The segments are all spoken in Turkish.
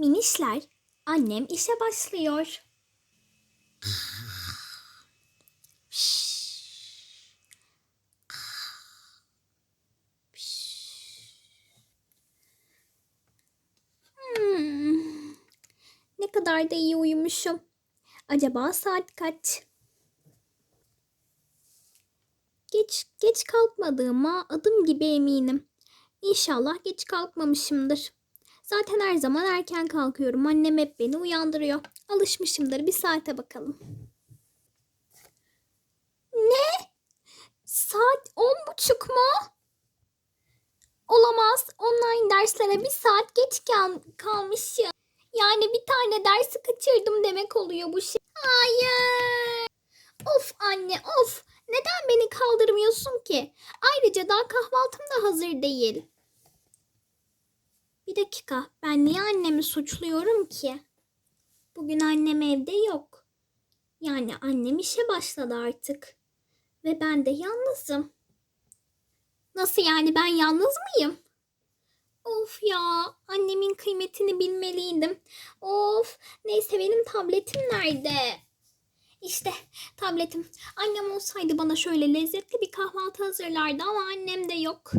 Minişler, annem işe başlıyor. Hmm, ne kadar da iyi uyumuşum. Acaba saat kaç? Geç geç kalkmadığıma adım gibi eminim. İnşallah geç kalkmamışımdır. Zaten her zaman erken kalkıyorum. Annem hep beni uyandırıyor. Alışmışımdır. Bir saate bakalım. Ne? Saat on buçuk mu? Olamaz. Online derslere bir saat geç kal kalmışım. Yani bir tane dersi kaçırdım demek oluyor bu şey. Hayır. Of anne of. Neden beni kaldırmıyorsun ki? Ayrıca daha kahvaltım da hazır değil. Bir dakika. Ben niye annemi suçluyorum ki? Bugün annem evde yok. Yani annem işe başladı artık. Ve ben de yalnızım. Nasıl yani ben yalnız mıyım? Of ya annemin kıymetini bilmeliydim. Of neyse benim tabletim nerede? İşte tabletim. Annem olsaydı bana şöyle lezzetli bir kahvaltı hazırlardı ama annem de yok.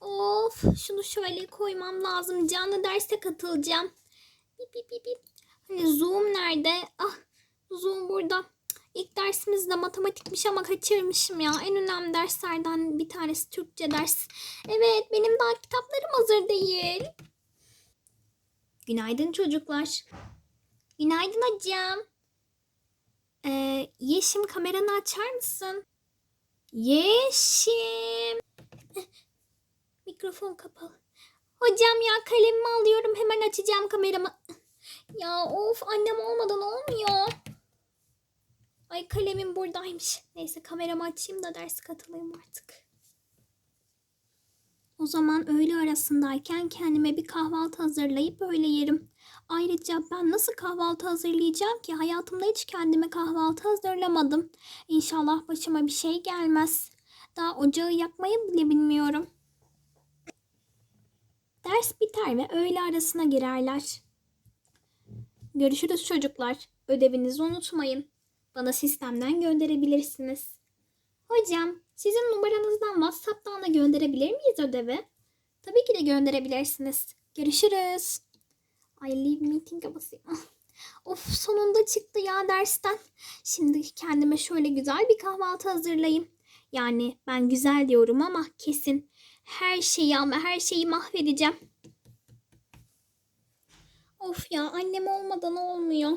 Of şunu şöyle koymam lazım. Canlı derse katılacağım. Bip bip bip. Hani Zoom nerede? Ah Zoom burada. İlk dersimiz de matematikmiş ama kaçırmışım ya. En önemli derslerden bir tanesi Türkçe ders. Evet benim daha kitaplarım hazır değil. Günaydın çocuklar. Günaydın hocam. Ee, Yeşim kameranı açar mısın? Yeşim. Mikrofon kapalı. Hocam ya kalemimi alıyorum hemen açacağım kameramı. Ya of annem olmadan olmuyor. Ay kalemim buradaymış. Neyse kameramı açayım da ders katılayım artık. O zaman öğle arasındayken kendime bir kahvaltı hazırlayıp öyle yerim. Ayrıca ben nasıl kahvaltı hazırlayacağım ki? Hayatımda hiç kendime kahvaltı hazırlamadım. İnşallah başıma bir şey gelmez. Daha ocağı yakmayı bile bilmiyorum. Ders biter ve öğle arasına girerler. Görüşürüz çocuklar. Ödevinizi unutmayın. Bana sistemden gönderebilirsiniz. Hocam, sizin numaranızdan WhatsApp'tan da gönderebilir miyiz ödevi? Tabii ki de gönderebilirsiniz. Görüşürüz. Ay leave meeting'e basayım. Ah. Of sonunda çıktı ya dersten. Şimdi kendime şöyle güzel bir kahvaltı hazırlayayım. Yani ben güzel diyorum ama kesin her şeyi ama her şeyi mahvedeceğim. Of ya annem olmadan olmuyor.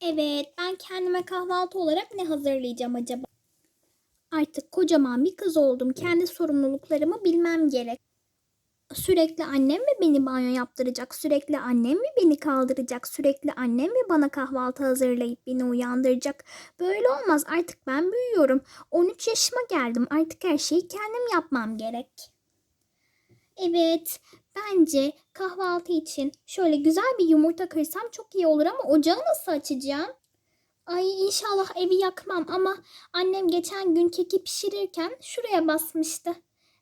Evet ben kendime kahvaltı olarak ne hazırlayacağım acaba? Artık kocaman bir kız oldum. Kendi sorumluluklarımı bilmem gerek. Sürekli annem mi beni banyo yaptıracak? Sürekli annem mi beni kaldıracak? Sürekli annem mi bana kahvaltı hazırlayıp beni uyandıracak? Böyle olmaz. Artık ben büyüyorum. 13 yaşıma geldim. Artık her şeyi kendim yapmam gerek. Evet, bence kahvaltı için şöyle güzel bir yumurta kırsam çok iyi olur ama ocağı nasıl açacağım? Ay inşallah evi yakmam ama annem geçen gün keki pişirirken şuraya basmıştı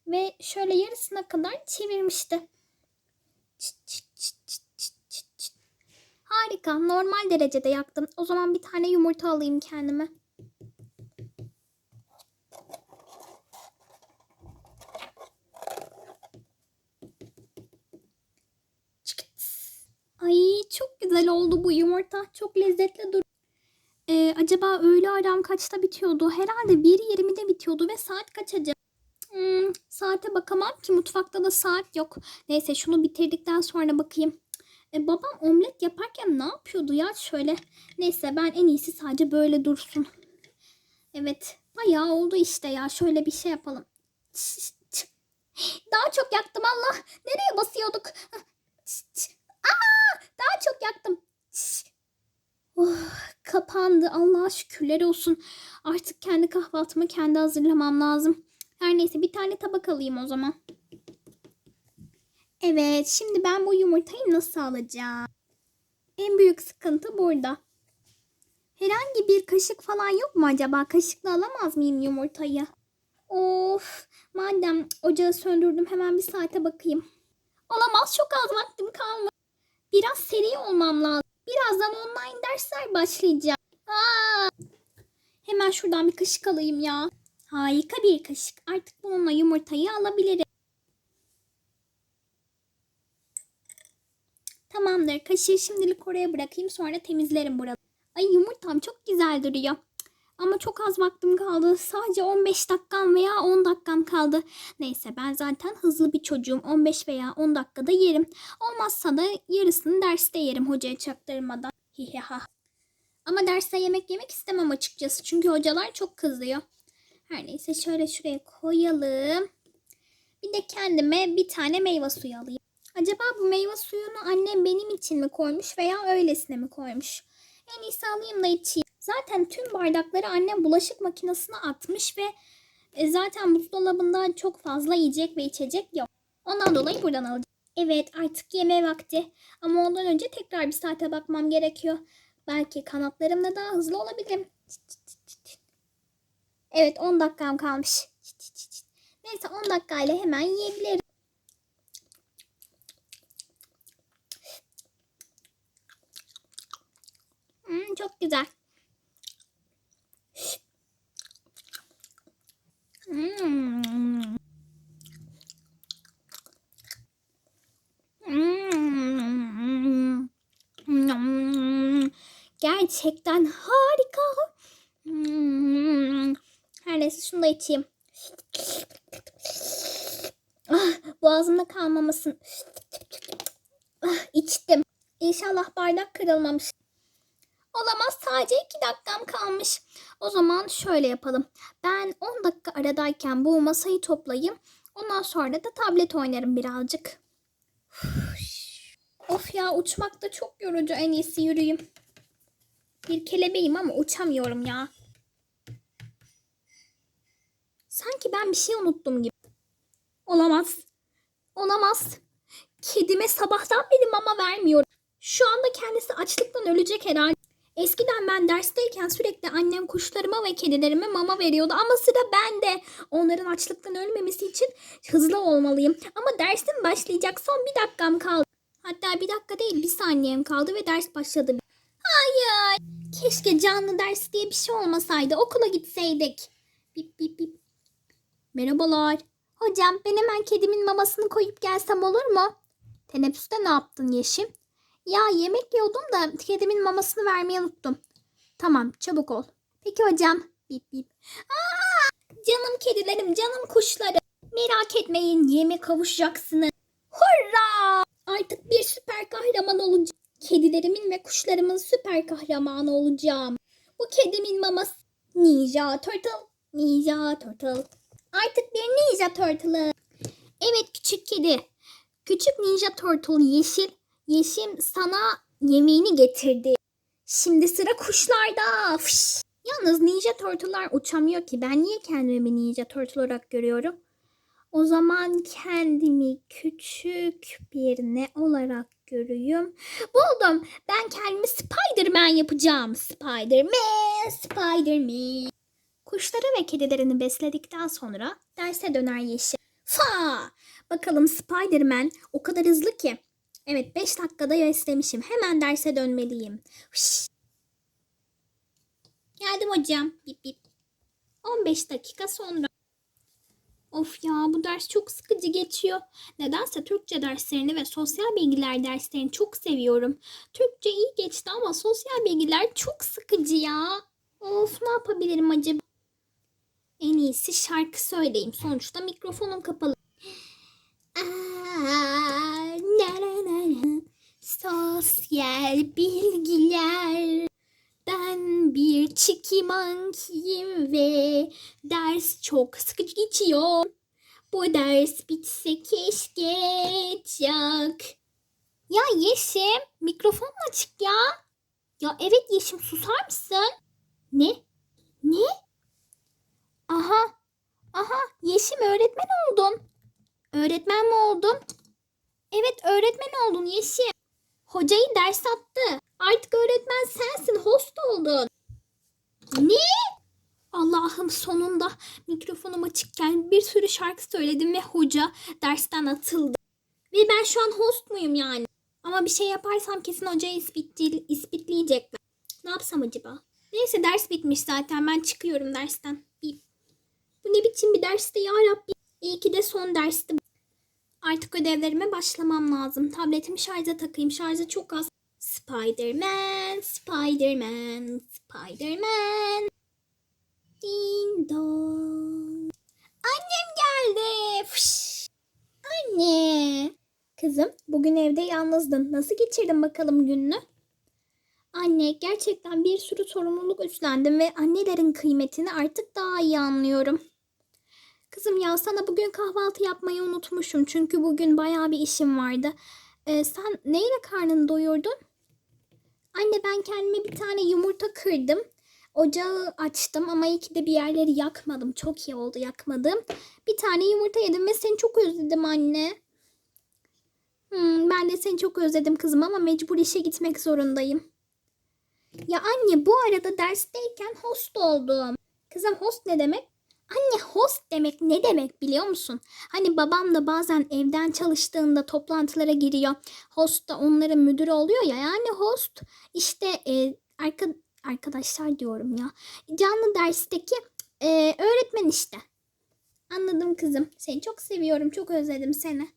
ve şöyle yarısına kadar çevirmişti. Harika, normal derecede yaktım. O zaman bir tane yumurta alayım kendime. Ay çok güzel oldu bu yumurta. Çok lezzetli dur. Ee, acaba öğle aram kaçta bitiyordu? Herhalde 1.20'de bitiyordu ve saat kaç acaba? Hmm, saate bakamam ki mutfakta da saat yok. Neyse şunu bitirdikten sonra bakayım. E, babam omlet yaparken ne yapıyordu ya şöyle. Neyse ben en iyisi sadece böyle dursun. Evet bayağı oldu işte ya. Şöyle bir şey yapalım. Daha çok yaktım Allah. Nereye basıyorduk? Aa, daha çok yaktım. Oh, kapandı. Allah'a şükürler olsun. Artık kendi kahvaltımı kendi hazırlamam lazım. Her neyse bir tane tabak alayım o zaman. Evet şimdi ben bu yumurtayı nasıl alacağım? En büyük sıkıntı burada. Herhangi bir kaşık falan yok mu acaba? Kaşıkla alamaz mıyım yumurtayı? Of madem ocağı söndürdüm hemen bir saate bakayım. Olamaz Az çok az vaktim kalmadı. Biraz seri olmam lazım. Birazdan online dersler başlayacak. Aa! Hemen şuradan bir kaşık alayım ya. Harika bir kaşık. Artık bununla yumurtayı alabilirim. Tamamdır. Kaşığı şimdilik oraya bırakayım. Sonra temizlerim buraları. Ay yumurtam çok güzel duruyor. Ama çok az vaktim kaldı. Sadece 15 dakikam veya 10 dakikam kaldı. Neyse ben zaten hızlı bir çocuğum. 15 veya 10 dakikada yerim. Olmazsa da yarısını derste yerim hocaya çaktırmadan. Hihiha. Ama derste yemek yemek istemem açıkçası. Çünkü hocalar çok kızıyor. Her neyse şöyle şuraya koyalım. Bir de kendime bir tane meyve suyu alayım. Acaba bu meyve suyunu annem benim için mi koymuş veya öylesine mi koymuş? En iyisi alayım da içeyim. Zaten tüm bardakları annem bulaşık makinesine atmış ve e, zaten buzdolabında çok fazla yiyecek ve içecek yok. Ondan dolayı buradan alacağım. Evet artık yeme vakti. Ama ondan önce tekrar bir saate bakmam gerekiyor. Belki kanatlarımla daha hızlı olabilirim. Çıt çıt çıt çıt. Evet 10 dakikam kalmış. Neyse 10 dakikayla hemen yiyebilirim. Hmm, çok güzel. Hmm. Hmm. Hmm. Gerçekten harika. Hmm. Her neyse şunu da içeyim. Ah, boğazımda kalmamasın. Ah, içtim. İnşallah bardak kırılmamış. Olamaz sadece 2 dakikam kalmış. O zaman şöyle yapalım. Ben 10 dakika aradayken bu masayı toplayayım. Ondan sonra da tablet oynarım birazcık. Of ya uçmak da çok yorucu. En iyisi yürüyeyim. Bir kelebeğim ama uçamıyorum ya. Sanki ben bir şey unuttum gibi. Olamaz. Olamaz. Kedime sabahtan beri mama vermiyorum. Şu anda kendisi açlıktan ölecek herhalde. Eskiden ben dersteyken sürekli annem kuşlarıma ve kedilerime mama veriyordu ama sıra bende. Onların açlıktan ölmemesi için hızlı olmalıyım. Ama dersim başlayacak son bir dakikam kaldı. Hatta bir dakika değil bir saniyem kaldı ve ders başladı. Hayır. Keşke canlı ders diye bir şey olmasaydı. Okula gitseydik. Bip bip bip. Merhabalar. Hocam ben hemen kedimin mamasını koyup gelsem olur mu? Teneffüste ne yaptın Yeşim? Ya yemek yiyordum da kedimin mamasını vermeyi unuttum. Tamam çabuk ol. Peki hocam. Bip bip. Aa, canım kedilerim, canım kuşlarım. Merak etmeyin yemek kavuşacaksınız. Hurra! Artık bir süper kahraman olacağım. Kedilerimin ve kuşlarımın süper kahramanı olacağım. Bu kedimin maması. Ninja Turtle. Ninja Turtle. Artık bir Ninja Turtle. Evet küçük kedi. Küçük Ninja Turtle yeşil. Yeşim sana yemeğini getirdi. Şimdi sıra kuşlarda. Fış. Yalnız Ninja Turtle'lar uçamıyor ki. Ben niye kendimi Ninja Turtle olarak görüyorum? O zaman kendimi küçük bir ne olarak görüyorum? Buldum. Ben kendimi Spider-Man yapacağım. Spider-Man, Spider-Man. Kuşları ve kedilerini besledikten sonra derse döner yeşil. Fa! Bakalım Spider-Man o kadar hızlı ki. Evet 5 dakikada beslemişim. Hemen derse dönmeliyim. Hış. Geldim hocam. Bip bip. 15 dakika sonra. Of ya bu ders çok sıkıcı geçiyor. Nedense Türkçe derslerini ve sosyal bilgiler derslerini çok seviyorum. Türkçe iyi geçti ama sosyal bilgiler çok sıkıcı ya. Of ne yapabilirim acaba? İyisi şarkı söyleyeyim. Sonuçta mikrofonum kapalı. Sosyal bilgiler. Ben bir çiki monkeyim ve ders çok sıkıcı geçiyor. Bu ders bitse keşke çok. Ya Yeşim mikrofon açık ya. Ya evet Yeşim susar mısın? Ne? Ne? Aha. Aha Yeşim öğretmen oldun. Öğretmen mi oldun? Evet öğretmen oldun Yeşim. Hocayı ders attı. Artık öğretmen sensin. Host oldun. Ne? Allah'ım sonunda mikrofonum açıkken bir sürü şarkı söyledim ve hoca dersten atıldı. Ve ben şu an host muyum yani? Ama bir şey yaparsam kesin hocayı ispitli, ispitleyecekler. Ne yapsam acaba? Neyse ders bitmiş zaten. Ben çıkıyorum dersten. Bu ne biçim bir dersti ya Rabbi. İyi ki de son dersti. Artık ödevlerime başlamam lazım. Tabletimi şarja takayım. Şarjı çok az. Spider-Man, Spider-Man, Spider-Man. Ding dong. Annem geldi. Fış. Anne. Kızım bugün evde yalnızdın. Nasıl geçirdin bakalım gününü? Anne gerçekten bir sürü sorumluluk üstlendim ve annelerin kıymetini artık daha iyi anlıyorum. Kızım ya sana bugün kahvaltı yapmayı unutmuşum. Çünkü bugün bayağı bir işim vardı. Ee, sen neyle karnını doyurdun? Anne ben kendime bir tane yumurta kırdım. Ocağı açtım ama iyi ki de bir yerleri yakmadım. Çok iyi oldu yakmadım. Bir tane yumurta yedim ve seni çok özledim anne. Hmm, ben de seni çok özledim kızım ama mecbur işe gitmek zorundayım. Ya anne bu arada dersteyken host oldum. Kızım host ne demek? Anne host demek ne demek biliyor musun? Hani babam da bazen evden çalıştığında toplantılara giriyor. Host da onların müdürü oluyor ya. Yani host işte e, arka, arkadaşlar diyorum ya. Canlı dersteki e, öğretmen işte. Anladım kızım. Seni çok seviyorum. Çok özledim seni.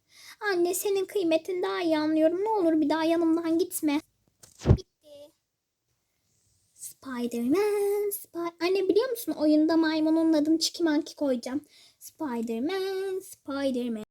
Anne senin kıymetini daha iyi anlıyorum. Ne olur bir daha yanımdan gitme. Bitti. Spider-Man. Spi- Anne biliyor musun oyunda maymunun adını Çiki Monkey koyacağım. Spider-Man, Spider-Man.